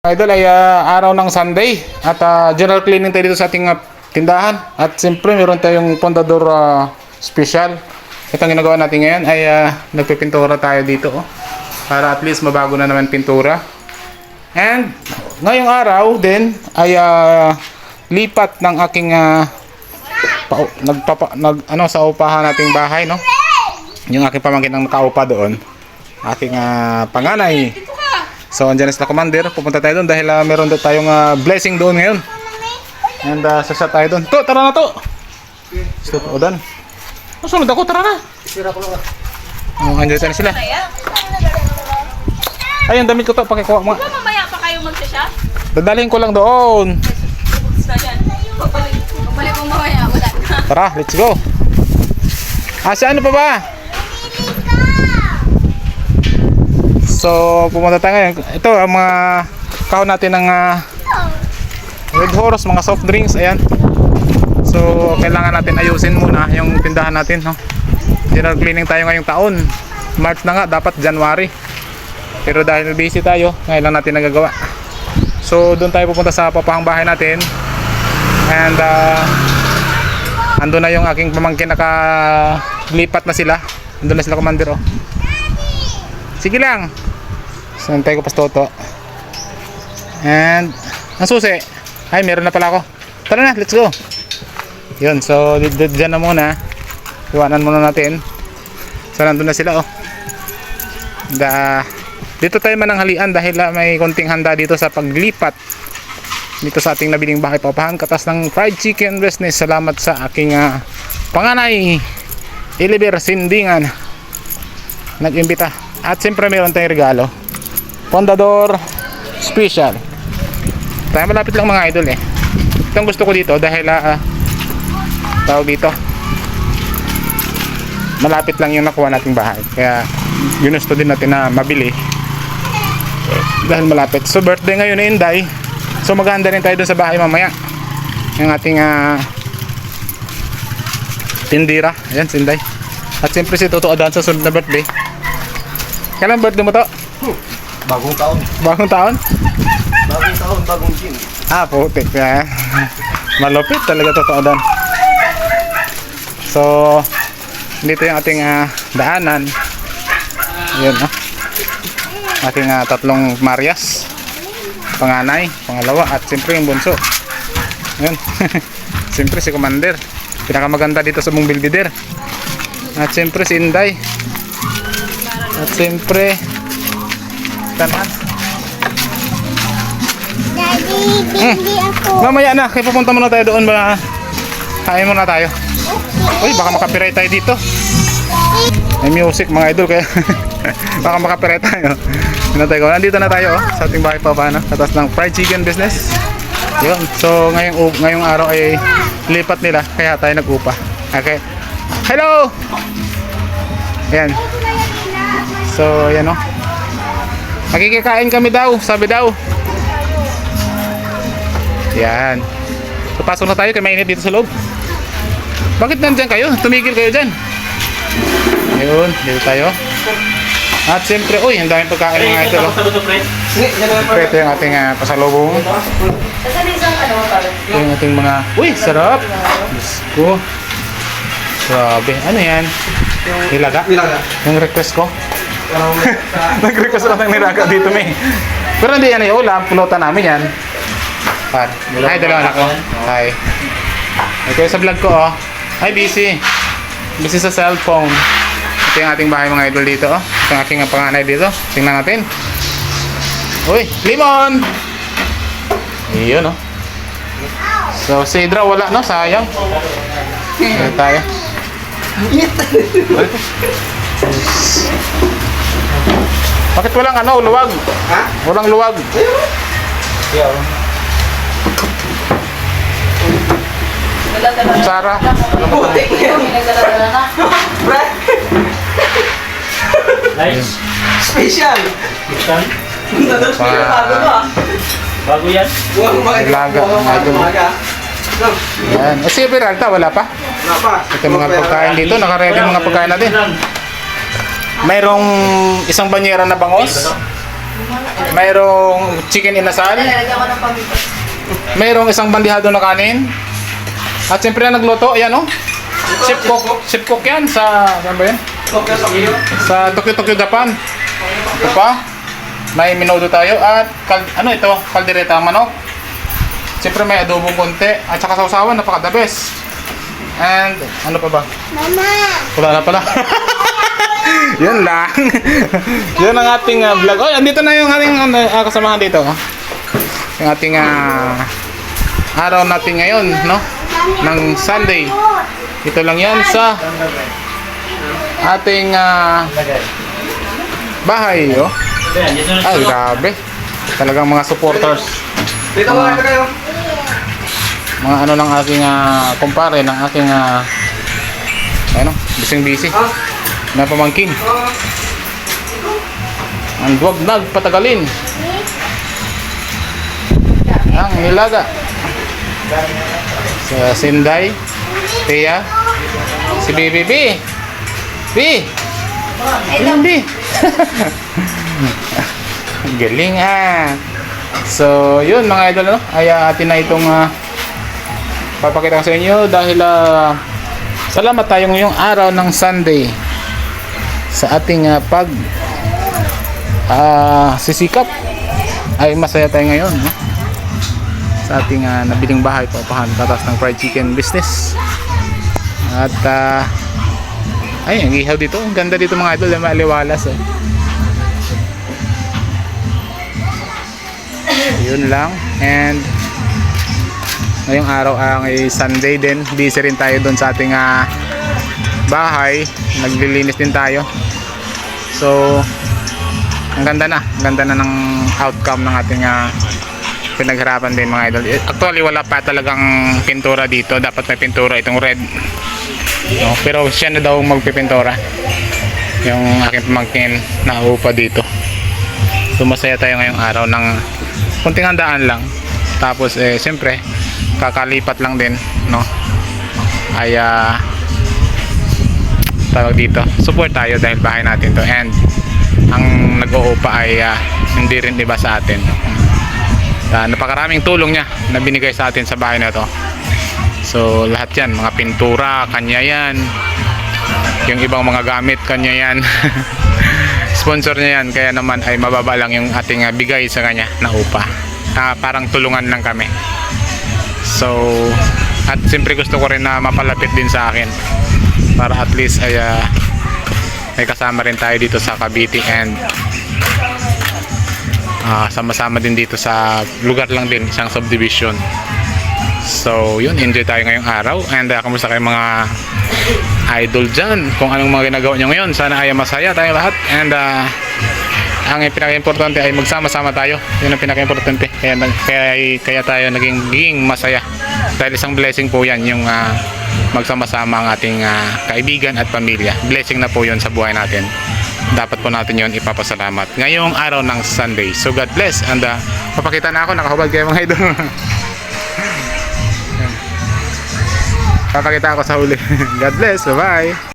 Idol ay ah, araw ng Sunday at ah, general cleaning tayo dito sa ating ah, tindahan at siyempre meron tayong pondador ah, special. Ito ang ginagawa natin ngayon ay ah, nagpipintura tayo dito oh, para at least mabago na naman pintura. And ngayong araw din ay ah, lipat ng aking pa, nagpapa, nag, ano, sa upahan nating bahay no. Yung aking pamangkin ang nakaupa doon. Aking ah, panganay. So, andyan na sila commander. Pupunta tayo doon dahil ah, meron doon tayong ah, blessing doon ngayon. And uh, sasa tayo doon. To, tara na to! Stop, o doon. Masunod ako, tara na! Oh, andyan na sila. Ay, ang damit ko to, pakikuha mo. Ba mamaya pa kayo magsasya? Dadalhin ko lang doon. Pagbalik. Mo mamaya. Wala. Tara, let's go. Ah, sa ano pa ba? So, pumunta tayo ngayon. Ito, ang mga kahon natin ng ah, Red Horse, mga soft drinks, ayan. So, kailangan natin ayusin muna yung tindahan natin, no? General cleaning tayo ngayong taon. March na nga, dapat January. Pero dahil busy tayo, ngayon lang natin nagagawa. So, doon tayo pupunta sa papahang bahay natin. And, ah, ando na yung aking pamangkin nakalipat na sila. Ando na sila, commander, oh. Sige lang. Santay ko pas toto. And, ang susi. Ay, meron na pala ako. Tara na, let's go. Yun, so, dyan na muna. Iwanan muna natin. So, nandun na sila, oh. Da, dito tayo mananghalian dahil ah, may konting handa dito sa paglipat dito sa ating nabiling bahay papahan katas ng fried chicken business salamat sa aking ah, panganay Iliber Sindingan nag-imbita at siyempre meron tayong regalo Pondador Special. Tayo malapit lang mga idol eh. Ito ang gusto ko dito dahil ah, ah, tawag dito. Malapit lang yung nakuha nating bahay. Kaya ginusto din natin na mabili. Dahil malapit. So birthday ngayon ni Inday. So maghahanda rin tayo dun sa bahay mamaya. Yung ating ah, tindira. Ayan si Inday. At siyempre si Toto Adan sa sunod na birthday. Kailan birthday mo to? Bagong taon. bagong taon? Bagong taon, bagong gin. ah putik eh. malupit talaga Toto Adan so dito yung ating ah, daanan. Yun ah ating ah, tatlong Marias. Panganay, pangalawa at siyempre yung bunso. Yun. Siyempre si Commander. Pinakamaganda dito sa buong Belvedere at siyempre si Inday. At siyempre tanan Daddy, bili ako. mamaya na. Kaya pupunta muna tayo doon ba kain muna tayo. Uy baka makapiright tayo dito. May music mga idol kaya baka makapiright tayo. Ano tayo? nandito na tayo oh, sa ating bahay pa paano? Katas ng fried chicken business. Yun so ngayong, ngayong araw ay lipat nila kaya tayo nag-upa. Okay. Hello! Yan so yan oh Makikikain kami daw, sabi daw. Yan. So, pasok na tayo, kaya mainit dito sa loob. Bakit nandyan kayo? Tumigil kayo dyan. Ayun, dito tayo. At siyempre, uy, ang daming pagkain mga ito. oh. Siyempre, ito yung ating uh, pasalubong. Ito yung ating mga, uy, sarap. Diyos ko. Grabe. Ano yan? Nilaga? Nilaga. Yung request ko. Nag-request lang ng nilaga dito, may. Pero hindi yan yung ulam, pulutan namin yan. Par. Hi, dalawa anak ko. Hi. Yung sa vlog ko, oh. Hi, busy. Busy sa cellphone. Ito yung ating bahay mga idol dito, oh. Ito yung aking panganay dito. Tingnan natin. Uy, limon! Iyon, oh. So, si Idra wala, no? Sayang. Ayan tayo. Bakit walang ano, luwag? Ha? Walang luwag. Na. Sara. Na. Brad. Nice. Special. Ikan. Nadal ko yung bago mo ah. Bago yan. Buwang umaga. Buwang umaga. Yan. Eh, si Peralta, wala pa. wala pa. Ito mga pagkain dito. Nakaredy yung mga pagkain natin. Mayroong isang banyera na bangos. mayroong chicken inasal, mayroong isang bandihado na kanin, at siyempre na nagluto, ayan oh. Chef cook, chef cook yan sa, saan ba yan? Sa iyo. Sa Tokyo Tokyo Japan. Ito pa. May minudo tayo at kal ano ito? Kaldereta ang manok. Siyempre may adobong konti at saka sausawan napaka the best. And ano pa ba? Mama. Wala na pala. Yun lang. Yun ang ating uh, vlog. Oh, andito na yung ating uh, kasamahan dito. Yung ating uh, araw natin ngayon, no? Ng Sunday. Ito lang yan sa ating ah, bahay, oh. Ay, grabe. Talagang mga supporters. Dito kayo. Mga ano ng aking ah, kumpare, ng aking ah, ano, bising busy. Ah, Na pamangkin. Ang duwag nagpatagalin. Ang nilaga. Sa Sinday, Tia, si Bibi B. B. Ang Galing ha. So, yun mga idol, no? ay ah, atin na itong ah, papakita ko sa inyo dahil ah, salamat tayo ngayong araw ng Sunday sa ating ah, pag ah sisikap ay masaya tayo ngayon no? sa ating ah, nabiling bahay paupahan tatas ng fried chicken business at ah, ay ang ihaw dito ang ganda dito mga idol may aliwalas eh. yun lang and ngayong araw ay Sunday din busy rin tayo doon sa ating ah, bahay naglilinis din tayo. So ang ganda na. Ang ganda na ng outcome ng ating ah, pinaghirapan din mga idol. Eh, actually wala pa talagang pintura dito. Dapat may pintura itong red. No? pero siya na daw magpipintura. Yung aking pamangkin na upa dito. So masaya tayo ngayong araw ng kunting handaan lang. Tapos eh siyempre kakalipat lang din no? Ay ah, tawag dito. Support tayo dahil bahay natin to. And ang nag-uupa ay ah, hindi rin iba sa atin. Ah, napakaraming tulong niya na binigay sa atin sa bahay na to. So lahat yan mga pintura kanya yan. Yung ibang mga gamit kanya yan. Sponsor niya yan kaya naman ay mababa lang yung ating ah, bigay sa kanya na upa. Ah, parang tulungan lang kami. So at siyempre gusto ko rin na mapalapit din sa akin para at least ay ah, may kasama rin tayo dito sa Cavite and ah, sama-sama din dito sa lugar lang din isang subdivision. So yun enjoy tayo ngayong araw. And uh, kamusta kayo mga idol dyan? Kung anong mga ginagawa nyo ngayon sana ay masaya tayo lahat. And uh, ang pinaka-importante ay magsama-sama tayo. Yun ang pinaka-importante. Kaya, kaya, kaya tayo naging, naging masaya. Dahil isang blessing po yan yung ah, magsama-sama ang ating ah, kaibigan at pamilya. Blessing na po yun sa buhay natin. Dapat po natin yon ipapasalamat ngayong araw ng Sunday. So God bless and uh, papakita na ako. Nakahubad kayo mga idol. Papakita ako sa huli. God bless. Bye bye